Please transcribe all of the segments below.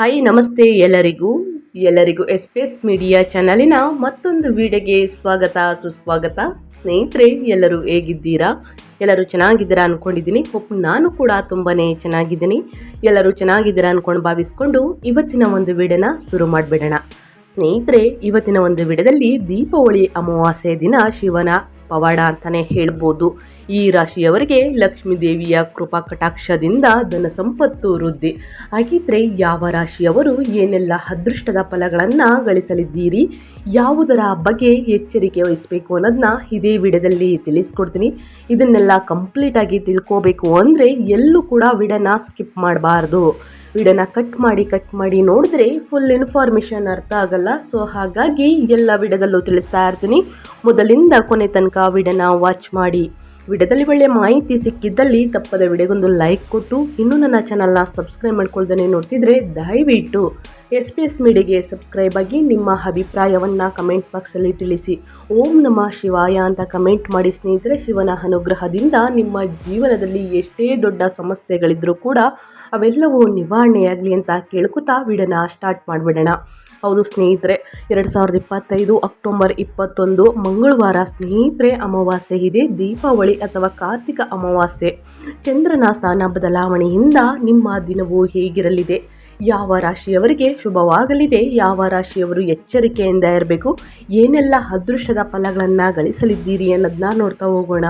Hi, ನಮಸ್ತೆ ಎಲ್ಲರಿಗೂ. ಎಲ್ಲರಿಗೂ ಎಸ್ಪೇಸ್ ಮೀಡಿಯಾ ಚಾನಲಿನ ಮತ್ತೊಂದು ವಿಡಿಯೋಗೆ ಸ್ವಾಗತ, ಸುಸ್ವಾಗತ. ಸ್ನೇಹಿತರೆ, ಎಲ್ಲರೂ ಹೇಗಿದ್ದೀರಾ? ಎಲ್ಲರೂ ಚೆನ್ನಾಗಿದ್ದೀರಾ ಅಂದ್ಕೊಂಡಿದ್ದೀನಿ ನಾನು ಕೂಡ ತುಂಬಾ ಚೆನ್ನಾಗಿದ್ದೀನಿ. ಎಲ್ಲರೂ ಚೆನ್ನಾಗಿದ್ದೀರಾ ಅಂದ್ಕೊಂಡು ಭಾವಿಸ್ಕೊಂಡು ಇವತ್ತಿನ ಒಂದು ವಿಡಿಯೋನ ಶುರು ಮಾಡಿಬಿಡೋಣ. ಸ್ನೇಹಿತರೆ, ಇವತ್ತಿನ ಒಂದು ವಿಡಿಯೋದಲ್ಲಿ ದೀಪಾವಳಿ ಅಮಾವಾಸ್ಯೆ ದಿನ ಶಿವನ ಪವಾಡ ಅಂತಲೇ ಹೇಳ್ಬೋದು. ಈ ರಾಶಿಯವರಿಗೆ ಲಕ್ಷ್ಮೀ ದೇವಿಯ ಕೃಪಾ ಕಟಾಕ್ಷದಿಂದ ಧನ ಸಂಪತ್ತು ವೃದ್ಧಿ. ಹಾಗಿದ್ರೆ ಯಾವ ರಾಶಿಯವರು ಏನೆಲ್ಲ ಅದೃಷ್ಟದ ಫಲಗಳನ್ನು ಗಳಿಸಲಿದ್ದೀರಿ, ಯಾವುದರ ಬಗ್ಗೆ ಎಚ್ಚರಿಕೆ ವಹಿಸಬೇಕು ಅನ್ನೋದನ್ನ ಇದೇ ವಿಡಿಯೋದಲ್ಲಿ ತಿಳಿಸ್ಕೊಡ್ತೀನಿ. ಇದನ್ನೆಲ್ಲ ಕಂಪ್ಲೀಟಾಗಿ ತಿಳ್ಕೋಬೇಕು ಅಂದರೆ ಎಲ್ಲೂ ಕೂಡ ವಿಡನ ಸ್ಕಿಪ್ ಮಾಡಬಾರ್ದು. ವಿಡನ ಕಟ್ ಮಾಡಿ ಕಟ್ ಮಾಡಿ ನೋಡಿದ್ರೆ ಫುಲ್ ಇನ್ಫಾರ್ಮೇಷನ್ ಅರ್ಥ ಆಗಲ್ಲ. ಸೊ ಹಾಗಾಗಿ ಎಲ್ಲ ವಿಡದಲ್ಲೂ ತಿಳಿಸ್ತಾ ಇರ್ತೀನಿ. ಮೊದಲಿಂದ ಕೊನೆ ತನಕ ವಿಡನ ವಾಚ್ ಮಾಡಿ. ವಿಡಿಯೋದಲ್ಲಿ ಒಳ್ಳೆಯ ಮಾಹಿತಿ ಸಿಕ್ಕಿದ್ದಲ್ಲಿ ತಪ್ಪದ ವಿಡಿಯೋಗೊಂದು ಲೈಕ್ ಕೊಟ್ಟು ಇನ್ನೂ ನನ್ನ ಚಾನಲ್ನ ಸಬ್ಸ್ಕ್ರೈಬ್ ಮಾಡ್ಕೊಳ್ದೇ ನೋಡ್ತಿದ್ರೆ ದಯವಿಟ್ಟು ಎಸ್ ಪಿ ಎಸ್ ಮೀಡಿಯಾಗೆ ಸಬ್ಸ್ಕ್ರೈಬ್ ಆಗಿ ನಿಮ್ಮ ಅಭಿಪ್ರಾಯವನ್ನು ಕಮೆಂಟ್ ಬಾಕ್ಸಲ್ಲಿ ತಿಳಿಸಿ. ಓಂ ನಮ ಶಿವಾಯ ಅಂತ ಕಮೆಂಟ್ ಮಾಡಿ ಸ್ನೇಹಿತರೆ, ಶಿವನ ಅನುಗ್ರಹದಿಂದ ನಿಮ್ಮ ಜೀವನದಲ್ಲಿ ಎಷ್ಟೇ ದೊಡ್ಡ ಸಮಸ್ಯೆಗಳಿದ್ದರೂ ಕೂಡ ಅವೆಲ್ಲವೂ ನಿವಾರಣೆಯಾಗಲಿ ಅಂತ ಕೇಳ್ಕೊತಾ ವಿಡನ ಸ್ಟಾರ್ಟ್ ಮಾಡಿಬಿಡೋಣ. ಹೌದು ಸ್ನೇಹಿತರೆ, ಎರಡು ಸಾವಿರದ ಇಪ್ಪತ್ತೈದು ಅಕ್ಟೋಬರ್ ಇಪ್ಪತ್ತೊಂದು ಮಂಗಳವಾರ ಸ್ನೇಹಿತರೆ, ಅಮಾವಾಸ್ಯೆ ಇದೆ, ದೀಪಾವಳಿ ಅಥವಾ ಕಾರ್ತಿಕ ಅಮಾವಾಸ್ಯೆ. ಚಂದ್ರನ ಸ್ಥಾನ ಬದಲಾವಣೆಯಿಂದ ನಿಮ್ಮ ದಿನವು ಹೇಗಿರಲಿದೆ? ಯಾವ ರಾಶಿಯವರಿಗೆ ಶುಭವಾಗಲಿದೆ? ಯಾವ ರಾಶಿಯವರು ಎಚ್ಚರಿಕೆಯಿಂದ ಇರಬೇಕು? ಏನೆಲ್ಲ ಅದೃಷ್ಟದ ಫಲಗಳನ್ನು ಗಳಿಸಲಿದ್ದೀರಿ ಅನ್ನೋದನ್ನ ನೋಡ್ತಾ ಹೋಗೋಣ.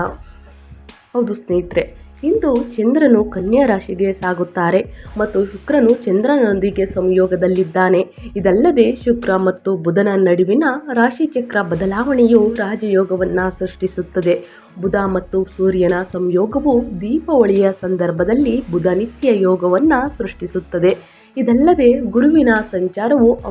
ಹೌದು ಸ್ನೇಹಿತರೆ ಇಂದು ಚಂದ್ರನು ಕನ್ಯಾ ರಾಶಿಗೆ ಸಾಗುತ್ತಾರೆ ಮತ್ತು ಶುಕ್ರನು ಚಂದ್ರನೊಂದಿಗೆ ಸಂಯೋಗದಲ್ಲಿದ್ದಾನೆ. ಇದಲ್ಲದೆ ಶುಕ್ರ ಮತ್ತು ಬುಧನ ನಡುವಿನ ರಾಶಿಚಕ್ರ ಬದಲಾವಣೆಯು ರಾಜಯೋಗವನ್ನು ಸೃಷ್ಟಿಸುತ್ತದೆ. ಬುಧ ಮತ್ತು ಸೂರ್ಯನ ಸಂಯೋಗವು ದೀಪಾವಳಿಯ ಸಂದರ್ಭದಲ್ಲಿ ಬುಧ ನಿತ್ಯ ಯೋಗವನ್ನು ಸೃಷ್ಟಿಸುತ್ತದೆ. ಇದಲ್ಲದೆ ಗುರುವಿನ ಸಂಚಾರವು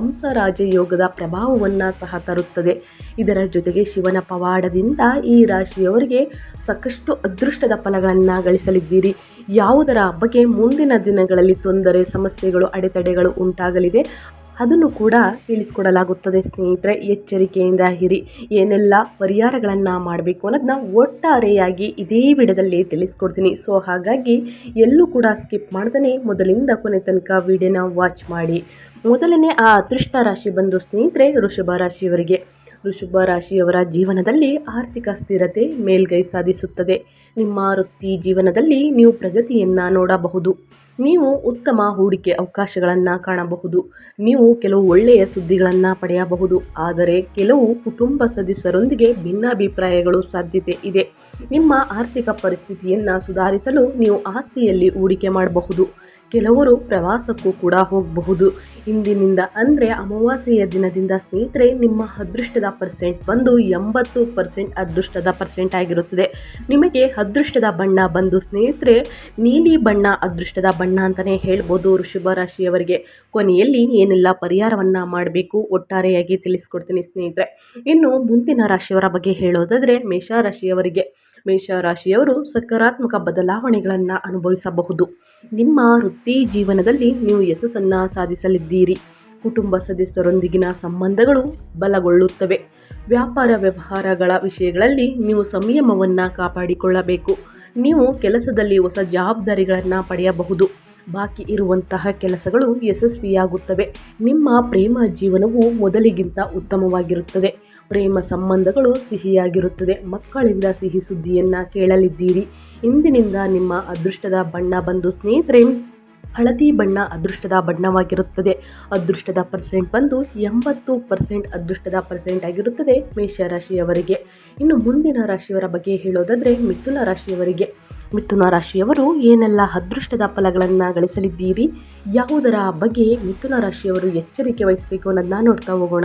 ಯೋಗದ ಪ್ರಭಾವವನ್ನು ಸಹ ತರುತ್ತದೆ. ಇದರ ಜೊತೆಗೆ ಶಿವನ ಪವಾಡದಿಂದ ಈ ರಾಶಿಯವರಿಗೆ ಸಾಕಷ್ಟು ಅದೃಷ್ಟದ ಫಲಗಳನ್ನು ಗಳಿಸಲಿದ್ದೀರಿ. ಯಾವುದರ ಬಗ್ಗೆ ಮುಂದಿನ ದಿನಗಳಲ್ಲಿ ತೊಂದರೆ, ಸಮಸ್ಯೆಗಳು, ಅಡೆತಡೆಗಳು ಉಂಟಾಗಲಿದೆ ಅದನ್ನು ಕೂಡ ತಿಳಿಸ್ಕೊಡಲಾಗುತ್ತದೆ. ಸ್ನೇಹಿತರೆ, ಎಚ್ಚರಿಕೆಯಿಂದ ಹಿರಿ ಏನೆಲ್ಲ ಪರಿಹಾರಗಳನ್ನು ಮಾಡಬೇಕು ಅನ್ನೋದನ್ನ ಒಟ್ಟಾರೆಯಾಗಿ ಇದೇ ವಿಡದಲ್ಲಿ ತಿಳಿಸ್ಕೊಡ್ತೀನಿ. ಸೊ ಹಾಗಾಗಿ ಎಲ್ಲೂ ಕೂಡ ಸ್ಕಿಪ್ ಮಾಡ್ತಾನೆ ಮೊದಲಿಂದ ಕೊನೆ ತನಕ ವಿಡಿಯೋನ ವಾಚ್ ಮಾಡಿ. ಮೊದಲನೇ ಆ ಅದೃಷ್ಟ ರಾಶಿ ಬಂದು ಸ್ನೇಹಿತರೆ, ವೃಷಭ ರಾಶಿಯವರಿಗೆ. ವೃಷಭ ರಾಶಿಯವರ ಜೀವನದಲ್ಲಿ ಆರ್ಥಿಕ ಸ್ಥಿರತೆ ಮೇಲ್ಗೈ ಸಾಧಿಸುತ್ತದೆ. ನಿಮ್ಮ ವೃತ್ತಿ ಜೀವನದಲ್ಲಿ ನೀವು ಪ್ರಗತಿಯನ್ನು ನೋಡಬಹುದು. ನೀವು ಉತ್ತಮ ಹೂಡಿಕೆ ಅವಕಾಶಗಳನ್ನು ಕಾಣಬಹುದು. ನೀವು ಕೆಲವು ಒಳ್ಳೆಯ ಸುದ್ದಿಗಳನ್ನು ಪಡೆಯಬಹುದು. ಆದರೆ ಕೆಲವು ಕುಟುಂಬ ಸದಸ್ಯರೊಂದಿಗೆ ಭಿನ್ನಾಭಿಪ್ರಾಯಗಳು ಸಾಧ್ಯತೆ ಇದೆ. ನಿಮ್ಮ ಆರ್ಥಿಕ ಪರಿಸ್ಥಿತಿಯನ್ನು ಸುಧಾರಿಸಲು ನೀವು ಆಸ್ತಿಯಲ್ಲಿ ಹೂಡಿಕೆ ಮಾಡಬಹುದು. ಕೆಲವರು ಪ್ರವಾಸಕ್ಕೂ ಕೂಡ ಹೋಗಬಹುದು. ಇಂದಿನಿಂದ ಅಂದರೆ ಅಮಾವಾಸ್ಯೆಯ ದಿನದಿಂದ ಸ್ನೇಹಿತರೆ, ನಿಮ್ಮ ಅದೃಷ್ಟದ ಪರ್ಸೆಂಟ್ ಬಂದು ಎಂಬತ್ತು ಪರ್ಸೆಂಟ್ ಅದೃಷ್ಟದ ಪರ್ಸೆಂಟ್ ಆಗಿರುತ್ತದೆ. ನಿಮಗೆ ಅದೃಷ್ಟದ ಬಣ್ಣ ಬಂದು ಸ್ನೇಹಿತರೆ, ನೀಲಿ ಬಣ್ಣ ಅದೃಷ್ಟದ ಬಣ್ಣ ಅಂತಲೇ ಹೇಳ್ಬೋದು ಋಷಭ ರಾಶಿಯವರಿಗೆ. ಕೊನೆಯಲ್ಲಿ ಏನೆಲ್ಲ ಪರಿಹಾರವನ್ನು ಮಾಡಬೇಕು ಒಟ್ಟಾರೆಯಾಗಿ ತಿಳಿಸ್ಕೊಡ್ತೀನಿ ಸ್ನೇಹಿತರೆ. ಇನ್ನು ಮುಂದಿನ ರಾಶಿಯವರ ಬಗ್ಗೆ ಹೇಳೋದಾದರೆ ಮೇಷರಾಶಿಯವರಿಗೆ ಮೇಷರಾಶಿಯವರು ಸಕಾರಾತ್ಮಕ ಬದಲಾವಣೆಗಳನ್ನು ಅನುಭವಿಸಬಹುದು. ನಿಮ್ಮ ವೃತ್ತಿ ಜೀವನದಲ್ಲಿ ನೀವು ಯಶಸ್ಸನ್ನು ಸಾಧಿಸಲಿದ್ದೀರಿ. ಕುಟುಂಬ ಸದಸ್ಯರೊಂದಿಗಿನ ಸಂಬಂಧಗಳು ಬಲಗೊಳ್ಳುತ್ತವೆ. ವ್ಯಾಪಾರ ವ್ಯವಹಾರಗಳ ವಿಷಯಗಳಲ್ಲಿ ನೀವು ಸಂಯಮವನ್ನು ಕಾಪಾಡಿಕೊಳ್ಳಬೇಕು. ನೀವು ಕೆಲಸದಲ್ಲಿ ಹೊಸ ಜವಾಬ್ದಾರಿಗಳನ್ನು ಪಡೆಯಬಹುದು. ಬಾಕಿ ಇರುವಂತಹ ಕೆಲಸಗಳು ಯಶಸ್ವಿಯಾಗುತ್ತವೆ. ನಿಮ್ಮ ಪ್ರೇಮ ಜೀವನವು ಮೊದಲಿಗಿಂತ ಉತ್ತಮವಾಗಿರುತ್ತದೆ. ಪ್ರೇಮ ಸಂಬಂಧಗಳು ಸಿಹಿಯಾಗಿರುತ್ತದೆ. ಮಕ್ಕಳಿಂದ ಸಿಹಿ ಸುದ್ದಿಯನ್ನು ಕೇಳಲಿದ್ದೀರಿ. ಇಂದಿನಿಂದ ನಿಮ್ಮ ಅದೃಷ್ಟದ ಬಣ್ಣ ಬಂದು ಸ್ನೇಹಿತರೆ, ಹಳದಿ ಬಣ್ಣ ಅದೃಷ್ಟದ ಬಣ್ಣವಾಗಿರುತ್ತದೆ. ಅದೃಷ್ಟದ ಪರ್ಸೆಂಟ್ ಬಂದು ಎಂಬತ್ತು ಪರ್ಸೆಂಟ್ ಅದೃಷ್ಟದ ಪರ್ಸೆಂಟ್ ಆಗಿರುತ್ತದೆ ಮೇಷ ರಾಶಿಯವರಿಗೆ. ಇನ್ನು ಮುಂದಿನ ರಾಶಿಯವರ ಬಗ್ಗೆ ಹೇಳೋದಾದರೆ, ಮಿಥುನ ರಾಶಿಯವರಿಗೆ. ಮಿಥುನ ರಾಶಿಯವರು ಏನೆಲ್ಲ ಅದೃಷ್ಟದ ಫಲಗಳನ್ನು ಗಳಿಸಲಿದ್ದೀರಿ? ಯಾವುದರ ಬಗ್ಗೆ ಮಿಥುನ ರಾಶಿಯವರು ಎಚ್ಚರಿಕೆ ವಹಿಸಬೇಕು ಅನ್ನೋದನ್ನ ನೋಡ್ತಾ ಹೋಗೋಣ.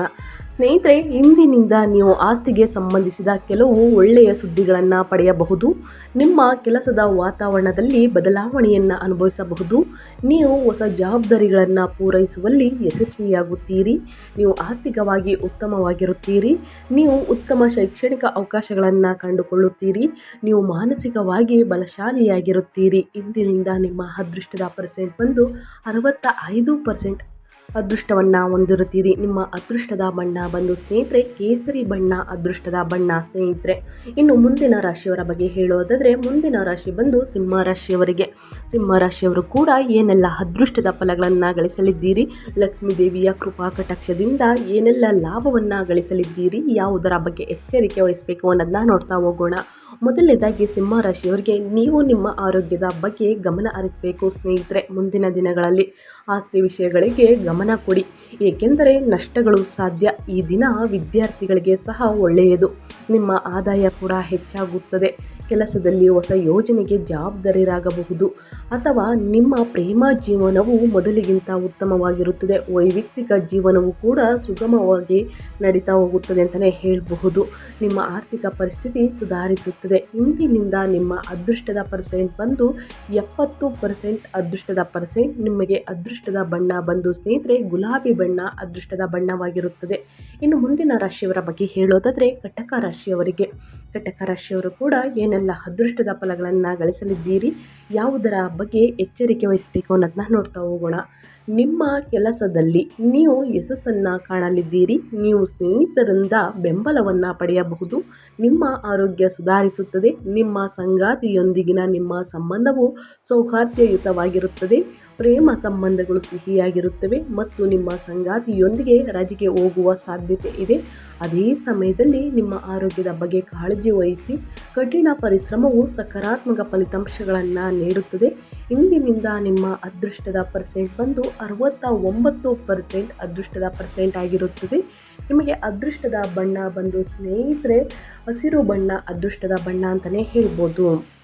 ಸ್ನೇಹಿತರೆ, ಇಂದಿನಿಂದ ನೀವು ಆಸ್ತಿಗೆ ಸಂಬಂಧಿಸಿದ ಕೆಲವು ಒಳ್ಳೆಯ ಸುದ್ದಿಗಳನ್ನು ಪಡೆಯಬಹುದು. ನಿಮ್ಮ ಕೆಲಸದ ವಾತಾವರಣದಲ್ಲಿ ಬದಲಾವಣೆಯನ್ನು ಅನುಭವಿಸಬಹುದು. ನೀವು ಹೊಸ ಜವಾಬ್ದಾರಿಗಳನ್ನು ಪೂರೈಸುವಲ್ಲಿ ಯಶಸ್ವಿಯಾಗುತ್ತೀರಿ. ನೀವು ಆರ್ಥಿಕವಾಗಿ ಉತ್ತಮವಾಗಿರುತ್ತೀರಿ. ನೀವು ಉತ್ತಮ ಶೈಕ್ಷಣಿಕ ಅವಕಾಶಗಳನ್ನು ಕಂಡುಕೊಳ್ಳುತ್ತೀರಿ. ನೀವು ಮಾನಸಿಕವಾಗಿ ಬಲಶಾಲಿಯಾಗಿರುತ್ತೀರಿ ಇಂದಿನಿಂದ ನಿಮ್ಮ ಅದೃಷ್ಟದ ಪರ್ಸೆಂಟ್ ಬಂದು ಅರವತ್ತ ಐದು ಪರ್ಸೆಂಟ್ ಅದೃಷ್ಟವನ್ನು ಹೊಂದಿರುತ್ತೀರಿ. ನಿಮ್ಮ ಅದೃಷ್ಟದ ಬಣ್ಣ ಬಂದು ಸ್ನೇಹಿತರೆ, ಕೇಸರಿ ಬಣ್ಣ ಅದೃಷ್ಟದ ಬಣ್ಣ ಸ್ನೇಹಿತರೆ. ಇನ್ನು ಮುಂದಿನ ರಾಶಿಯವರ ಬಗ್ಗೆ ಹೇಳೋದಾದರೆ ಮುಂದಿನ ರಾಶಿ ಬಂದು ಸಿಂಹ ರಾಶಿಯವರಿಗೆ. ಸಿಂಹ ರಾಶಿಯವರು ಕೂಡ ಏನೆಲ್ಲ ಅದೃಷ್ಟದ ಫಲಗಳನ್ನು ಗಳಿಸಲಿದ್ದೀರಿ? ಲಕ್ಷ್ಮೀ ದೇವಿಯ ಕೃಪಾ ಕಟಾಕ್ಷದಿಂದ ಏನೆಲ್ಲ ಲಾಭವನ್ನು ಗಳಿಸಲಿದ್ದೀರಿ? ಯಾವುದರ ಬಗ್ಗೆ ಎಚ್ಚರಿಕೆ ವಹಿಸಬೇಕು ಅನ್ನೋದನ್ನ ನೋಡ್ತಾ ಹೋಗೋಣ. ಮೊದಲನೇದಾಗಿ ಸಿಂಹ ರಾಶಿಯವರಿಗೆ ನೀವು ನಿಮ್ಮ ಆರೋಗ್ಯದ ಬಗ್ಗೆ ಗಮನ ಹರಿಸಬೇಕು ಸ್ನೇಹಿತರೆ ಮುಂದಿನ ದಿನಗಳಲ್ಲಿ ಆಸ್ತಿ ವಿಷಯಗಳಿಗೆ ಗಮನ ಕೊಡಿ. ಏಕೆಂದರೆ ನಷ್ಟಗಳು ಸಾಧ್ಯ. ಈ ದಿನ ವಿದ್ಯಾರ್ಥಿಗಳಿಗೆ ಸಹ ಒಳ್ಳೆಯದು. ನಿಮ್ಮ ಆದಾಯ ಕೂಡ ಹೆಚ್ಚಾಗುತ್ತದೆ. ಕೆಲಸದಲ್ಲಿ ಹೊಸ ಯೋಜನೆಗೆ ಜವಾಬ್ದಾರಿರಾಗಬಹುದು. ಅಥವಾ ನಿಮ್ಮ ಪ್ರೇಮ ಜೀವನವು ಮೊದಲಿಗಿಂತ ಉತ್ತಮವಾಗಿರುತ್ತದೆ. ವೈಯಕ್ತಿಕ ಜೀವನವು ಕೂಡ ಸುಗಮವಾಗಿ ನಡೀತಾ ಹೋಗುತ್ತದೆ ಅಂತಲೇ ಹೇಳಬಹುದು. ನಿಮ್ಮ ಆರ್ಥಿಕ ಪರಿಸ್ಥಿತಿ ಸುಧಾರಿಸುತ್ತದೆ. ಇಂದಿನಿಂದ ನಿಮ್ಮ ಅದೃಷ್ಟದ ಪರ್ಸೆಂಟ್ ಬಂದು ಎಪ್ಪತ್ತು ಪರ್ಸೆಂಟ್. ಅದೃಷ್ಟದ ಪರ್ಸೆಂಟ್ ನಿಮಗೆ ಅದೃಷ್ಟದ ಬಣ್ಣ ಬಂದು ಸ್ನೇಹಿತರೆ ಗುಲಾಬಿ ಅದೃಷ್ಟದ ಬಣ್ಣವಾಗಿರುತ್ತದೆ. ಇನ್ನು ಮುಂದಿನ ರಾಶಿಯವರ ಬಗ್ಗೆ ಹೇಳೋದಾದರೆ ಕಟಕ ರಾಶಿಯವರಿಗೆ. ಕಟಕ ರಾಶಿಯವರು ಕೂಡ ಏನೆಲ್ಲ ಅದೃಷ್ಟದ ಫಲಗಳನ್ನು ಗಳಿಸಲಿದ್ದೀರಿ, ಯಾವುದರ ಬಗ್ಗೆ ಎಚ್ಚರಿಕೆ ವಹಿಸಬೇಕು ಅನ್ನೋದನ್ನ ನೋಡ್ತಾ ಹೋಗೋಣ. ನಿಮ್ಮ ಕೆಲಸದಲ್ಲಿ ನೀವು ಯಶಸ್ಸನ್ನು ಕಾಣಲಿದ್ದೀರಿ, ನೀವು ಸ್ನೇಹಿತರಿಂದ ಬೆಂಬಲವನ್ನು ಪಡೆಯಬಹುದು. ನಿಮ್ಮ ಆರೋಗ್ಯ ಸುಧಾರಿಸುತ್ತದೆ, ನಿಮ್ಮ ಸಂಗಾತಿಯೊಂದಿಗಿನ ನಿಮ್ಮ ಸಂಬಂಧವು ಸೌಹಾರ್ದಯುತವಾಗಿರುತ್ತದೆ. ಪ್ರೇಮ ಸಂಬಂಧಗಳು ಸಿಹಿಯಾಗಿರುತ್ತವೆ ಮತ್ತು ನಿಮ್ಮ ಸಂಗಾತಿಯೊಂದಿಗೆ ರಜೆಗೆ ಹೋಗುವ ಸಾಧ್ಯತೆ ಇದೆ. ಅದೇ ಸಮಯದಲ್ಲಿ ನಿಮ್ಮ ಆರೋಗ್ಯದ ಬಗ್ಗೆ ಕಾಳಜಿ ವಹಿಸಿ ಕಠಿಣ ಪರಿಶ್ರಮವು ಸಕಾರಾತ್ಮಕ ಫಲಿತಾಂಶಗಳನ್ನು ನೀಡುತ್ತದೆ. ಇಂದಿನಿಂದ ನಿಮ್ಮ ಅದೃಷ್ಟದ ಪರ್ಸೆಂಟ್ ಬಂದು ಅರವತ್ತ ಒಂಬತ್ತು ಪರ್ಸೆಂಟ್ ಅದೃಷ್ಟದ ಪರ್ಸೆಂಟ್ ಆಗಿರುತ್ತದೆ. ನಿಮಗೆ ಅದೃಷ್ಟದ ಬಣ್ಣ ಬಂದು ಸ್ನೇಹಿತರೆ, ಹಸಿರು ಬಣ್ಣ ಅದೃಷ್ಟದ ಬಣ್ಣ ಅಂತಲೇ ಹೇಳ್ಬೋದು.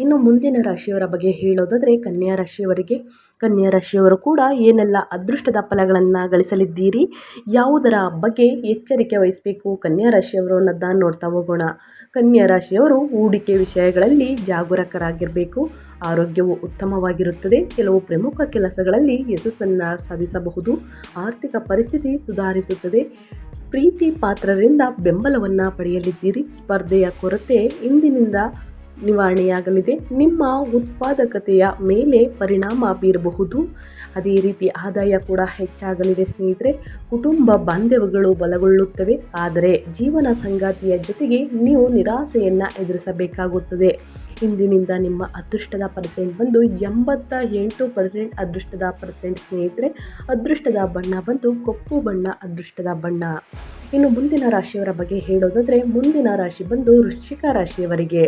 ಇನ್ನು ಮುಂದಿನ ರಾಶಿಯವರ ಬಗ್ಗೆ ಹೇಳೋದಾದರೆ ಕನ್ಯಾ ರಾಶಿಯವರಿಗೆ ಕನ್ಯಾ ರಾಶಿಯವರು ಕೂಡ ಏನೆಲ್ಲ ಅದೃಷ್ಟದ ಫಲಗಳನ್ನು ಗಳಿಸಲಿದ್ದೀರಿ? ಯಾವುದರ ಬಗ್ಗೆ ಎಚ್ಚರಿಕೆ ವಹಿಸಬೇಕು ಕನ್ಯಾ ರಾಶಿಯವರು ಅನ್ನೋದನ್ನು ನೋಡ್ತಾ ಹೋಗೋಣ. ಕನ್ಯಾ ರಾಶಿಯವರು ಹೂಡಿಕೆ ವಿಷಯಗಳಲ್ಲಿ ಜಾಗರೂಕರಾಗಿರಬೇಕು. ಆರೋಗ್ಯವು ಉತ್ತಮವಾಗಿರುತ್ತದೆ. ಕೆಲವು ಪ್ರಮುಖ ಕೆಲಸಗಳಲ್ಲಿ ಯಶಸ್ಸನ್ನು ಸಾಧಿಸಬಹುದು. ಆರ್ಥಿಕ ಪರಿಸ್ಥಿತಿ ಸುಧಾರಿಸುತ್ತದೆ. ಪ್ರೀತಿ ಪಾತ್ರರಿಂದ ಬೆಂಬಲವನ್ನು ಪಡೆಯಲಿದ್ದೀರಿ. ಸ್ಪರ್ಧೆಯ ಕೊರತೆ ಇಂದಿನಿಂದ ನಿವಾರಣೆಯಾಗಲಿದೆ. ನಿಮ್ಮ ಉತ್ಪಾದಕತೆಯ ಮೇಲೆ ಪರಿಣಾಮ ಬೀರಬಹುದು. ಅದೇ ರೀತಿ ಆದಾಯ ಕೂಡ ಹೆಚ್ಚಾಗಲಿದೆ ಸ್ನೇಹಿತರೆ. ಕುಟುಂಬ ಬಾಂಧವ್ಯಗಳು ಬಲಗೊಳ್ಳುತ್ತವೆ. ಆದರೆ ಜೀವನ ಸಂಗಾತಿಯ ಜೊತೆಗೆ ನೀವು ನಿರಾಸೆಯನ್ನು ಎದುರಿಸಬೇಕಾಗುತ್ತದೆ. ಇಂದಿನಿಂದ ನಿಮ್ಮ ಅದೃಷ್ಟದ ಪರ್ಸೆಂಟ್ ಬಂದು ಎಂಬತ್ತ ಎಂಟು ಪರ್ಸೆಂಟ್ ಅದೃಷ್ಟದ ಪರ್ಸೆಂಟ್ ಸ್ನೇಹಿತರೆ. ಅದೃಷ್ಟದ ಬಣ್ಣ ಬಂದು ಕಪ್ಪು ಬಣ್ಣ, ಅದೃಷ್ಟದ ಬಣ್ಣ. ಇನ್ನು ಮುಂದಿನ ರಾಶಿಯವರ ಬಗ್ಗೆ ಹೇಳೋದಾದರೆ ಮುಂದಿನ ರಾಶಿ ಬಂದು ವೃಶ್ಚಿಕ ರಾಶಿಯವರಿಗೆ.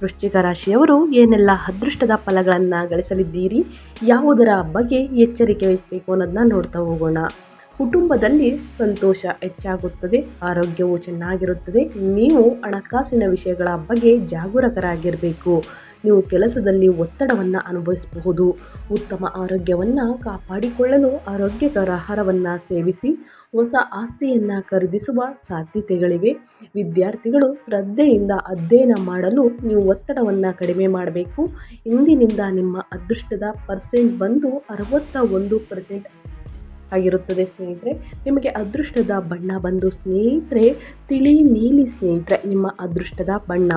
ವೃಶ್ಚಿಕ ರಾಶಿಯವರು ಏನೆಲ್ಲ ಅದೃಷ್ಟದ ಫಲಗಳನ್ನು ಗಳಿಸಲಿದ್ದೀರಿ, ಯಾವುದರ ಬಗ್ಗೆ ಎಚ್ಚರಿಕೆ ವಹಿಸಬೇಕು ಅನ್ನೋದನ್ನ ನೋಡ್ತಾ ಹೋಗೋಣ. ಕುಟುಂಬದಲ್ಲಿ ಸಂತೋಷ ಹೆಚ್ಚಾಗುತ್ತದೆ, ಆರೋಗ್ಯವು ಚೆನ್ನಾಗಿರುತ್ತದೆ, ನೀವು ಹಣಕಾಸಿನ ವಿಷಯಗಳ ಬಗ್ಗೆ ಜಾಗರೂಕರಾಗಿರಬೇಕು. ನೀವು ಕೆಲಸದಲ್ಲಿ ಒತ್ತಡವನ್ನು ಅನುಭವಿಸಬಹುದು. ಉತ್ತಮ ಆರೋಗ್ಯವನ್ನು ಕಾಪಾಡಿಕೊಳ್ಳಲು ಆರೋಗ್ಯಕರ ಆಹಾರವನ್ನು ಸೇವಿಸಿ, ಹೊಸ ಆಸ್ತಿಯನ್ನು ಖರೀದಿಸುವ ಸಾಧ್ಯತೆಗಳಿವೆ. ವಿದ್ಯಾರ್ಥಿಗಳು ಶ್ರದ್ಧೆಯಿಂದ ಅಧ್ಯಯನ ಮಾಡಲು ನೀವು ಒತ್ತಡವನ್ನು ಕಡಿಮೆ ಮಾಡಬೇಕು. ಇಂದಿನಿಂದ ನಿಮ್ಮ ಅದೃಷ್ಟದ ಪರ್ಸೆಂಟ್ ಬಂದು ಅರವತ್ತ ಒಂದು ಪರ್ಸೆಂಟ್ ಆಗಿರುತ್ತದೆ ಸ್ನೇಹಿತರೆ. ನಿಮಗೆ ಅದೃಷ್ಟದ ಬಣ್ಣ ಬಂದು ಸ್ನೇಹಿತರೆ, ತಿಳಿ ನೀಲಿ ಸ್ನೇಹಿತರೆ, ನಿಮ್ಮ ಅದೃಷ್ಟದ ಬಣ್ಣ.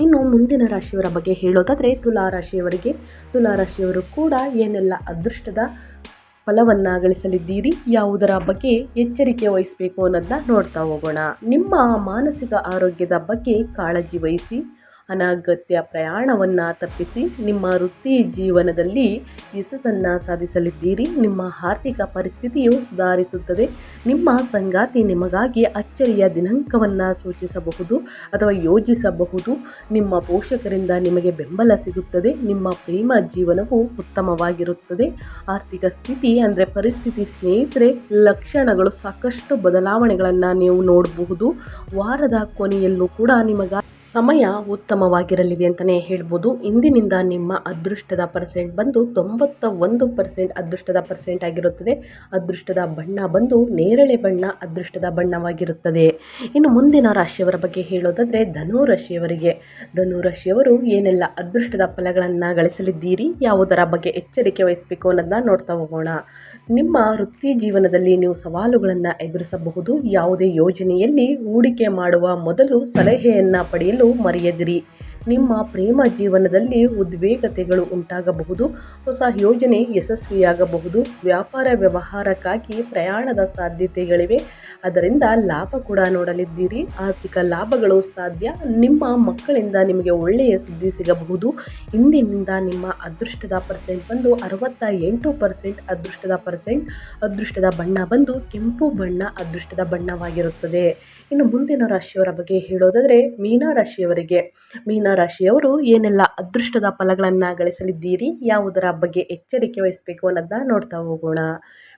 ಇನ್ನು ಮುಂದಿನ ರಾಶಿಯವರ ಬಗ್ಗೆ ಹೇಳೋದಾದರೆ ತುಲಾ ರಾಶಿಯವರು ಕೂಡ ಏನೆಲ್ಲ ಅದೃಷ್ಟದ ಫಲವನ್ನು ಗಳಿಸಲಿದ್ದೀರಿ ಯಾವುದರ ಬಗ್ಗೆ ಎಚ್ಚರಿಕೆ ವಹಿಸಬೇಕು ಅನ್ನೋದನ್ನ ನೋಡ್ತಾ ಹೋಗೋಣ. ನಿಮ್ಮ ಮಾನಸಿಕ ಆರೋಗ್ಯದ ಬಗ್ಗೆ ಕಾಳಜಿ ವಹಿಸಿ ಅನಗತ್ಯ ಪ್ರಯಾಣವನ್ನು ತಪ್ಪಿಸಿ ನಿಮ್ಮ ವೃತ್ತಿ ಜೀವನದಲ್ಲಿ ಯಶಸ್ಸನ್ನು ಸಾಧಿಸಲಿದ್ದೀರಿ. ನಿಮ್ಮ ಆರ್ಥಿಕ ಪರಿಸ್ಥಿತಿಯು ಸುಧಾರಿಸುತ್ತದೆ. ನಿಮ್ಮ ಸಂಗಾತಿ ನಿಮಗಾಗಿ ಅಚ್ಚರಿಯ ದಿನಾಂಕವನ್ನು ಸೂಚಿಸಬಹುದು ಅಥವಾ ಯೋಜಿಸಬಹುದು. ನಿಮ್ಮ ಪೋಷಕರಿಂದ ನಿಮಗೆ ಬೆಂಬಲ ಸಿಗುತ್ತದೆ. ನಿಮ್ಮ ಪ್ರೇಮ ಜೀವನವು ಉತ್ತಮವಾಗಿರುತ್ತದೆ. ಆರ್ಥಿಕ ಸ್ಥಿತಿ ಅಂದರೆ ಪರಿಸ್ಥಿತಿ ಸ್ನೇಹಿತರೆ, ಲಕ್ಷಣಗಳು ಸಾಕಷ್ಟು ಬದಲಾವಣೆಗಳನ್ನು ನೀವು ನೋಡಬಹುದು. ವಾರದ ಕೊನೆಯಲ್ಲೂ ಕೂಡ ನಿಮಗ ಸಮಯ ಉತ್ತಮವಾಗಿರಲಿದೆ ಅಂತಲೇ ಹೇಳ್ಬೋದು. ಇಂದಿನಿಂದ ನಿಮ್ಮ ಅದೃಷ್ಟದ ಪರ್ಸೆಂಟ್ ಬಂದು ತೊಂಬತ್ತ ಒಂದು ಪರ್ಸೆಂಟ್ ಅದೃಷ್ಟದ ಪರ್ಸೆಂಟ್ ಆಗಿರುತ್ತದೆ. ಅದೃಷ್ಟದ ಬಣ್ಣ ಬಂದು ನೇರಳೆ ಬಣ್ಣ ಅದೃಷ್ಟದ ಬಣ್ಣವಾಗಿರುತ್ತದೆ. ಇನ್ನು ಮುಂದಿನ ರಾಶಿಯವರ ಬಗ್ಗೆ ಹೇಳೋದಾದರೆ ಧನು ರಾಶಿಯವರಿಗೆ. ಧನು ರಾಶಿಯವರು ಏನೆಲ್ಲ ಅದೃಷ್ಟದ ಫಲಗಳನ್ನು ಗಳಿಸಲಿದ್ದೀರಿ, ಯಾವುದರ ಬಗ್ಗೆ ಎಚ್ಚರಿಕೆ ವಹಿಸಬೇಕು ಅನ್ನೋದನ್ನ ನೋಡ್ತಾ ಹೋಗೋಣ. ನಿಮ್ಮ ವೃತ್ತಿ ಜೀವನದಲ್ಲಿ ನೀವು ಸವಾಲುಗಳನ್ನು ಎದುರಿಸಬಹುದು. ಯಾವುದೇ ಯೋಜನೆಯಲ್ಲಿ ಹೂಡಿಕೆ ಮಾಡುವ ಮೊದಲು ಸಲಹೆಯನ್ನು ಪಡೆಯಲು. ಮರೆಯದಿರಿ. ನಿಮ್ಮ ಪ್ರೇಮ ಜೀವನದಲ್ಲಿ ಉದ್ವೇಗತೆಗಳು ಉಂಟಾಗಬಹುದು, ಹೊಸ ಯೋಜನೆ ಯಶಸ್ವಿಯಾಗಬಹುದು, ವ್ಯಾಪಾರ ವ್ಯವಹಾರಕ್ಕಾಗಿ ಪ್ರಯಾಣದ ಸಾಧ್ಯತೆಗಳಿವೆ. ಅದರಿಂದ ಲಾಭ ಕೂಡ ನೋಡಲಿದ್ದೀರಿ. ಆರ್ಥಿಕ ಲಾಭಗಳು ಸಾಧ್ಯ. ನಿಮ್ಮ ಮಕ್ಕಳಿಂದ ನಿಮಗೆ ಒಳ್ಳೆಯ ಸುದ್ದಿ ಸಿಗಬಹುದು. ಇಂದಿನಿಂದ ನಿಮ್ಮ ಅದೃಷ್ಟದ ಪರ್ಸೆಂಟ್ ಬಂದು ಅರವತ್ತ ಎಂಟು ಪರ್ಸೆಂಟ್ ಅದೃಷ್ಟದ ಪರ್ಸೆಂಟ್. ಅದೃಷ್ಟದ ಬಣ್ಣ ಬಂದು ಕೆಂಪು ಬಣ್ಣ ಅದೃಷ್ಟದ ಬಣ್ಣವಾಗಿರುತ್ತದೆ. ಇನ್ನು ಮುಂದಿನ ರಾಶಿಯವರ ಬಗ್ಗೆ ಹೇಳೋದಾದರೆ ಮೀನ ರಾಶಿಯವರಿಗೆ. ಮೀನ ರಾಶಿಯವರು ಏನೆಲ್ಲ ಅದೃಷ್ಟದ ಫಲಗಳನ್ನು ಗಳಿಸಲಿದ್ದೀರಿ, ಯಾವುದರ ಬಗ್ಗೆ ಎಚ್ಚರಿಕೆ ವಹಿಸಬೇಕು ಅನ್ನೋದನ್ನ ನೋಡ್ತಾ ಹೋಗೋಣ.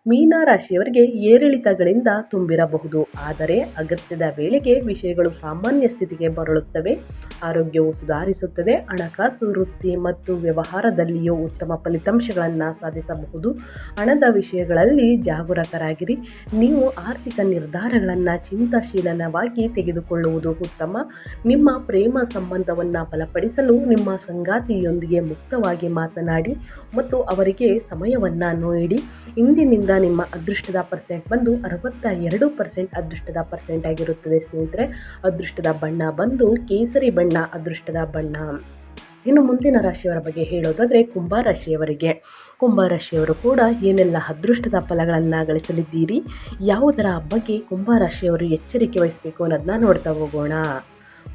ಮೀನ ರಾಶಿಯವರಿಗೆ ಏರಿಳಿತಗಳಿಂದ ತುಂಬಿರಬಹುದು. ಆದರೆ ಅಗತ್ಯದ ವೇಳೆಗೆ ವಿಷಯಗಳು ಸಾಮಾನ್ಯ ಸ್ಥಿತಿಗೆ ಬರಳುತ್ತವೆ. ಆರೋಗ್ಯವು ಸುಧಾರಿಸುತ್ತದೆ, ಹಣಕಾಸು, ವೃತ್ತಿ ಮತ್ತು ವ್ಯವಹಾರದಲ್ಲಿಯೂ ಉತ್ತಮ ಫಲಿತಾಂಶಗಳನ್ನು ಸಾಧಿಸಬಹುದು. ಹಣದ ವಿಷಯಗಳಲ್ಲಿ ಜಾಗರೂಕರಾಗಿರಿ. ನೀವು ಆರ್ಥಿಕ ನಿರ್ಧಾರಗಳನ್ನು ಚಿಂತಾಶೀಲನವಾಗಿ ತೆಗೆದುಕೊಳ್ಳುವುದು ಉತ್ತಮ. ನಿಮ್ಮ ಪ್ರೇಮ ಸಂಬಂಧವನ್ನು ಬಲಪಡಿಸಲು ನಿಮ್ಮ ಸಂಗಾತಿಯೊಂದಿಗೆ ಮುಕ್ತವಾಗಿ ಮಾತನಾಡಿ ಮತ್ತು ಅವರಿಗೆ ಸಮಯವನ್ನು ನೀಡಿ. ಇಂದಿನಿಂದ ನಿಮ್ಮ ಅದೃಷ್ಟದ ಪರ್ಸೆಂಟ್ ಬಂದು ಅರವತ್ತ ಎರಡು ಪರ್ಸೆಂಟ್ ಅದೃಷ್ಟದ ಪರ್ಸೆಂಟ್ ಆಗಿರುತ್ತದೆ ಸ್ನೇಹಿತರೆ. ಅದೃಷ್ಟದ ಬಣ್ಣ ಬಂದು ಕೇಸರಿ ಬಣ್ಣ ಅದೃಷ್ಟದ ಬಣ್ಣ. ಇನ್ನು ಮುಂದಿನ ರಾಶಿಯವರ ಬಗ್ಗೆ ಹೇಳೋದಾದರೆ ಕುಂಭ ರಾಶಿಯವರಿಗೆ. ಕುಂಭ ರಾಶಿಯವರು ಕೂಡ ಏನೆಲ್ಲ ಅದೃಷ್ಟದ ಫಲಗಳನ್ನು ಗಳಿಸಲಿದ್ದೀರಿ? ಯಾವುದರ ಬಗ್ಗೆ ಕುಂಭ ರಾಶಿಯವರು ಎಚ್ಚರಿಕೆ ವಹಿಸಬೇಕು ಅನ್ನೋದನ್ನ ನೋಡ್ತಾ ಹೋಗೋಣ.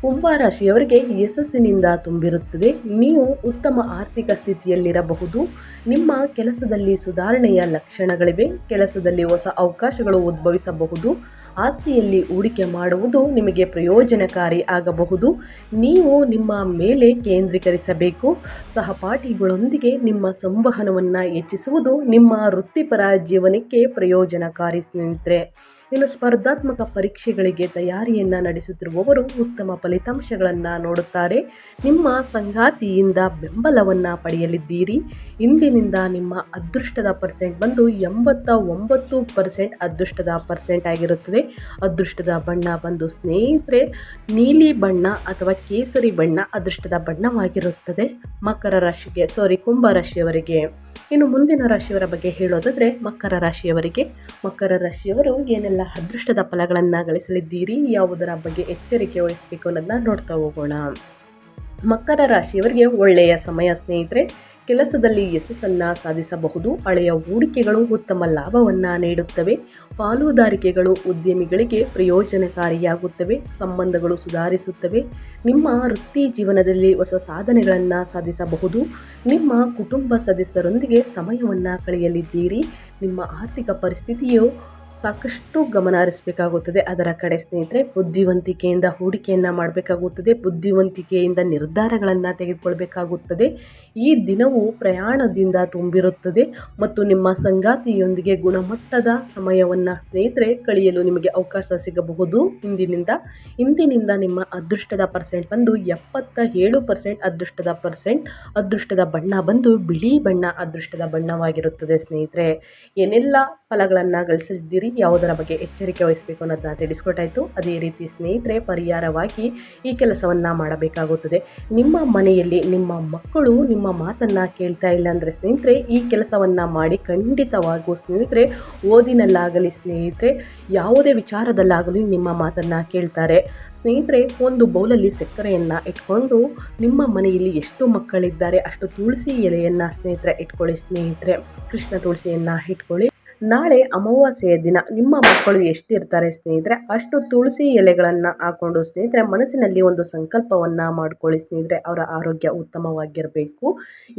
ಕುಂಭ ರಾಶಿಯವರಿಗೆ ಯಶಸ್ಸಿನಿಂದ ತುಂಬಿರುತ್ತದೆ. ನೀವು ಉತ್ತಮ ಆರ್ಥಿಕ ಸ್ಥಿತಿಯಲ್ಲಿರಬಹುದು. ನಿಮ್ಮ ಕೆಲಸದಲ್ಲಿ ಸುಧಾರಣೆಯ ಲಕ್ಷಣಗಳಿವೆ. ಕೆಲಸದಲ್ಲಿ ಹೊಸ ಅವಕಾಶಗಳು ಉದ್ಭವಿಸಬಹುದು. ಆಸ್ತಿಯಲ್ಲಿ ಹೂಡಿಕೆ ಮಾಡುವುದು ನಿಮಗೆ ಪ್ರಯೋಜನಕಾರಿ ಆಗಬಹುದು. ನೀವು ನಿಮ್ಮ ಮೇಲೆ ಕೇಂದ್ರೀಕರಿಸಬೇಕು. ಸಹಪಾಠಿಗಳೊಂದಿಗೆ ನಿಮ್ಮ ಸಂವಹನವನ್ನು ಹೆಚ್ಚಿಸುವುದು ನಿಮ್ಮ ವೃತ್ತಿಪರ ಜೀವನಕ್ಕೆ ಪ್ರಯೋಜನಕಾರಿ ಸ್ನೇಹಿತರೆ. ಇನ್ನು ಸ್ಪರ್ಧಾತ್ಮಕ ಪರೀಕ್ಷೆಗಳಿಗೆ ತಯಾರಿಯನ್ನು ನಡೆಸುತ್ತಿರುವವರು ಉತ್ತಮ ಫಲಿತಾಂಶಗಳನ್ನು ನೋಡುತ್ತಾರೆ. ನಿಮ್ಮ ಸಂಗಾತಿಯಿಂದ ಬೆಂಬಲವನ್ನು ಪಡೆಯಲಿದ್ದೀರಿ. ಇಂದಿನಿಂದ ನಿಮ್ಮ ಅದೃಷ್ಟದ ಪರ್ಸೆಂಟ್ ಬಂದು ಎಂಬತ್ತ ಒಂಬತ್ತು ಪರ್ಸೆಂಟ್ ಅದೃಷ್ಟದ ಪರ್ಸೆಂಟ್ ಆಗಿರುತ್ತದೆ. ಅದೃಷ್ಟದ ಬಣ್ಣ ಬಂದು ಸ್ನೇಹಿತರೆ, ನೀಲಿ ಬಣ್ಣ ಅಥವಾ ಕೇಸರಿ ಬಣ್ಣ ಅದೃಷ್ಟದ ಬಣ್ಣವಾಗಿರುತ್ತದೆ. ಮಕರ ರಾಶಿಗೆ ಸಾರಿ ಕುಂಭ ರಾಶಿಯವರಿಗೆ. ಇನ್ನು ಮುಂದಿನ ರಾಶಿಯವರ ಬಗ್ಗೆ ಹೇಳೋದಾದರೆ ಮಕರ ರಾಶಿಯವರಿಗೆ. ಮಕರ ರಾಶಿಯವರು ಏನೆಲ್ಲ ಅದೃಷ್ಟದ ಫಲಗಳನ್ನು ಗಳಿಸಲಿದ್ದೀರಿ, ಯಾವುದರ ಬಗ್ಗೆ ಎಚ್ಚರಿಕೆ ವಹಿಸಬೇಕು ಅನ್ನೋದನ್ನ ನೋಡ್ತಾ ಹೋಗೋಣ. ಮಕರ ರಾಶಿಯವರಿಗೆ ಒಳ್ಳೆಯ ಸಮಯ ಸ್ನೇಹಿತರೆ ಕೆಲಸದಲ್ಲಿ ಯಶಸ್ಸನ್ನು ಸಾಧಿಸಬಹುದು. ಹಳೆಯ ಹೂಡಿಕೆಗಳು ಉತ್ತಮ ಲಾಭವನ್ನು ನೀಡುತ್ತವೆ. ಪಾಲುದಾರಿಕೆಗಳು ಉದ್ಯಮಿಗಳಿಗೆ ಪ್ರಯೋಜನಕಾರಿಯಾಗುತ್ತವೆ. ಸಂಬಂಧಗಳು ಸುಧಾರಿಸುತ್ತವೆ. ನಿಮ್ಮ ವೃತ್ತಿ ಜೀವನದಲ್ಲಿ ಹೊಸ ಸಾಧನೆಗಳನ್ನು ಸಾಧಿಸಬಹುದು. ನಿಮ್ಮ ಕುಟುಂಬ ಸದಸ್ಯರೊಂದಿಗೆ ಸಮಯವನ್ನು ಕಳೆಯಲಿದ್ದೀರಿ. ನಿಮ್ಮ ಆರ್ಥಿಕ ಪರಿಸ್ಥಿತಿಯು ಸಾಕಷ್ಟು ಗಮನ ಹರಿಸಬೇಕಾಗುತ್ತದೆ. ಅದರ ಕಡೆ ಸ್ನೇಹಿತರೆ, ಬುದ್ಧಿವಂತಿಕೆಯಿಂದ ಹೂಡಿಕೆಯನ್ನು ಮಾಡಬೇಕಾಗುತ್ತದೆ. ಬುದ್ಧಿವಂತಿಕೆಯಿಂದ ನಿರ್ಧಾರಗಳನ್ನು ತೆಗೆದುಕೊಳ್ಬೇಕಾಗುತ್ತದೆ. ಈ ದಿನವು ಪ್ರಯಾಣದಿಂದ ತುಂಬಿರುತ್ತದೆ ಮತ್ತು ನಿಮ್ಮ ಸಂಗಾತಿಯೊಂದಿಗೆ ಗುಣಮಟ್ಟದ ಸಮಯವನ್ನು ಸ್ನೇಹಿತರೆ ಕಳೆಯಲು ನಿಮಗೆ ಅವಕಾಶ ಸಿಗಬಹುದು. ಇಂದಿನಿಂದ ಇಂದಿನಿಂದ ನಿಮ್ಮ ಅದೃಷ್ಟದ ಪರ್ಸೆಂಟ್ ಬಂದು ಎಪ್ಪತ್ತ ಏಳು ಪರ್ಸೆಂಟ್ ಅದೃಷ್ಟದ ಪರ್ಸೆಂಟ್, ಅದೃಷ್ಟದ ಬಣ್ಣ ಬಂದು ಬಿಳಿ ಬಣ್ಣ ಅದೃಷ್ಟದ ಬಣ್ಣವಾಗಿರುತ್ತದೆ ಸ್ನೇಹಿತರೆ. ಏನೆಲ್ಲ ಫಲಗಳನ್ನು ಗಳಿಸಿದ್ದೀರಿ ಯಾವುದರ ಬಗ್ಗೆ ಎಚ್ಚರಿಕೆ ವಹಿಸಬೇಕು ಅನ್ನೋದನ್ನ ತಿಳಿಸ್ಕೊಟ್ಟಾಯಿತು. ಅದೇ ರೀತಿ ಸ್ನೇಹಿತರೆ, ಪರಿಹಾರವಾಗಿ ಈ ಕೆಲಸವನ್ನು ಮಾಡಬೇಕಾಗುತ್ತದೆ. ನಿಮ್ಮ ಮನೆಯಲ್ಲಿ ನಿಮ್ಮ ಮಕ್ಕಳು ನಿಮ್ಮ ಮಾತನ್ನು ಕೇಳ್ತಾ ಇಲ್ಲ ಅಂದರೆ ಸ್ನೇಹಿತರೆ, ಈ ಕೆಲಸವನ್ನು ಮಾಡಿ ಖಂಡಿತವಾಗೂ ಸ್ನೇಹಿತರೆ, ಓದಿನಲ್ಲಾಗಲಿ ಸ್ನೇಹಿತರೆ, ಯಾವುದೇ ವಿಚಾರದಲ್ಲಾಗಲಿ ನಿಮ್ಮ ಮಾತನ್ನು ಕೇಳ್ತಾರೆ. ಸ್ನೇಹಿತರೆ, ಒಂದು ಬೌಲಲ್ಲಿ ಸಕ್ಕರೆಯನ್ನು ಇಟ್ಕೊಂಡು ನಿಮ್ಮ ಮನೆಯಲ್ಲಿ ಎಷ್ಟು ಮಕ್ಕಳಿದ್ದಾರೆ ಅಷ್ಟು ತುಳಸಿ ಎಲೆಯನ್ನು ಸ್ನೇಹಿತರೆ ಇಟ್ಕೊಳ್ಳಿ ಸ್ನೇಹಿತರೆ. ಕೃಷ್ಣ ತುಳಸಿಯನ್ನು ಇಟ್ಕೊಳ್ಳಿ. ನಾಳೆ ಅಮಾವಾಸ್ಯೆಯ ದಿನ. ನಿಮ್ಮ ಮಕ್ಕಳು ಎಷ್ಟಿರ್ತಾರೆ ಸ್ನೇಹಿತರೆ? ಅಷ್ಟು ತುಳಸಿ ಎಲೆಗಳನ್ನು ಹಾಕ್ಕೊಂಡು ಸ್ನೇಹಿತರೆ, ಮನಸ್ಸಿನಲ್ಲಿ ಒಂದು ಸಂಕಲ್ಪವನ್ನು ಮಾಡ್ಕೊಳ್ಳಿ ಸ್ನೇಹಿತರೆ. ಅವರ ಆರೋಗ್ಯ ಉತ್ತಮವಾಗಿರಬೇಕು.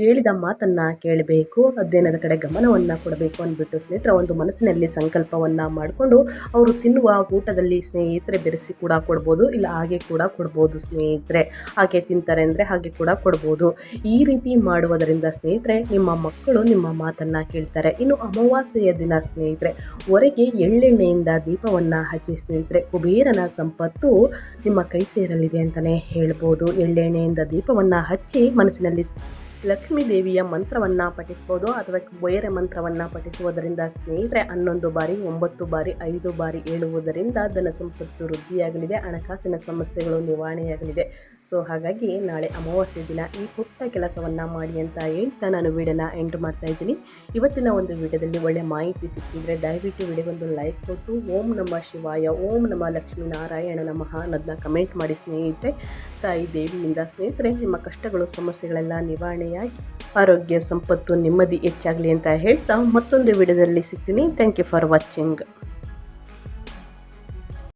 ಹೇಳಿದ ಮಾತನ್ನು ಕೇಳಬೇಕು. ಅಧ್ಯಯನದ ಕಡೆ ಗಮನವನ್ನು ಕೊಡಬೇಕು ಅಂದ್ಬಿಟ್ಟು ಸ್ನೇಹಿತರೆ, ಒಂದು ಮನಸ್ಸಿನಲ್ಲಿ ಸಂಕಲ್ಪವನ್ನು ಮಾಡಿಕೊಂಡು ಅವರು ತಿನ್ನುವ ಊಟದಲ್ಲಿ ಸ್ನೇಹಿತರೆ ಬೆರೆಸಿ ಕೂಡ ಕೊಡ್ಬೋದು, ಇಲ್ಲ ಹಾಗೆ ಕೂಡ ಕೊಡ್ಬೋದು ಸ್ನೇಹಿತರೆ. ಹಾಗೆ ತಿಂತಾರೆ ಅಂದರೆ ಹಾಗೆ ಕೂಡ ಕೊಡ್ಬೋದು. ಈ ರೀತಿ ಮಾಡುವುದರಿಂದ ಸ್ನೇಹಿತರೆ, ನಿಮ್ಮ ಮಕ್ಕಳು ನಿಮ್ಮ ಮಾತನ್ನು ಕೇಳ್ತಾರೆ. ಇನ್ನು ಅಮಾವಾಸ್ಯೆಯ ದಿನ ಸ್ನೇಹಿತರೆ, ಹೊರಗೆ ಎಳ್ಳೆಣ್ಣೆಯಿಂದ ದೀಪವನ್ನು ಹಚ್ಚಿ ಸ್ನೇಹಿತರೆ, ಕುಬೇರನ ಸಂಪತ್ತು ನಿಮ್ಮ ಕೈ ಸೇರಲಿದೆ ಅಂತಲೇ ಹೇಳ್ಬೋದು. ಎಳ್ಳೆಣ್ಣೆಯಿಂದ ದೀಪವನ್ನು ಹಚ್ಚಿ ಮನಸ್ಸಿನಲ್ಲಿ ಲಕ್ಷ್ಮೀ ದೇವಿಯ ಮಂತ್ರವನ್ನು ಪಠಿಸ್ಬೋದು ಅಥವಾ ಬೇರೆ ಮಂತ್ರವನ್ನು ಪಠಿಸುವುದರಿಂದ ಸ್ನೇಹಿತರೆ ಹನ್ನೊಂದು ಬಾರಿ, ಒಂಬತ್ತು ಬಾರಿ, ಐದು ಬಾರಿ ಹೇಳುವುದರಿಂದ ಧನ ಸಂಪತ್ತು ವೃದ್ಧಿಯಾಗಲಿದೆ, ಹಣಕಾಸಿನ ಸಮಸ್ಯೆಗಳು ನಿವಾರಣೆಯಾಗಲಿದೆ. ಸೊ ಹಾಗಾಗಿ ನಾಳೆ ಅಮಾವಾಸ್ಯೆ ದಿನ ಈ ಪುಟ್ಟ ಕೆಲಸವನ್ನು ಮಾಡಿ ಅಂತ ಹೇಳ್ತಾ ನಾನು ವಿಡಿಯೋನ ಎಂಡ್ ಮಾಡ್ತಾ ಇದ್ದೀನಿ. ಇವತ್ತಿನ ಒಂದು ವಿಡಿಯೋದಲ್ಲಿ ಒಳ್ಳೆ ಮಾಹಿತಿ ಸಿಕ್ಕಿದರೆ ದಯವಿಟ್ಟು ವಿಡಿಯೋಗೊಂದು ಲೈಕ್ ಕೊಟ್ಟು, ಓಂ ನಮ್ಮ ಶಿವಾಯ, ಓಂ ನಮ್ಮ ಲಕ್ಷ್ಮೀ ನಾರಾಯಣ ನಮಃ ಅನ್ನೋದನ್ನ ಕಮೆಂಟ್ ಮಾಡಿ ಸ್ನೇಹಿತರೆ. ತಾಯಿ ದೇವಿಯಿಂದ ಸ್ನೇಹಿತರೆ, ನಿಮ್ಮ ಕಷ್ಟಗಳು, ಸಮಸ್ಯೆಗಳೆಲ್ಲ ಆರೋಗ್ಯ ಸಂಪತ್ತು ನೆಮ್ಮದಿ ಹೆಚ್ಚಾಗಲಿ ಅಂತ ಹೇಳ್ತಾ ಮತ್ತೊಂದು ವಿಡಿಯೋದಲ್ಲಿ ಸಿಗ್ತೀನಿ. Thank you for watching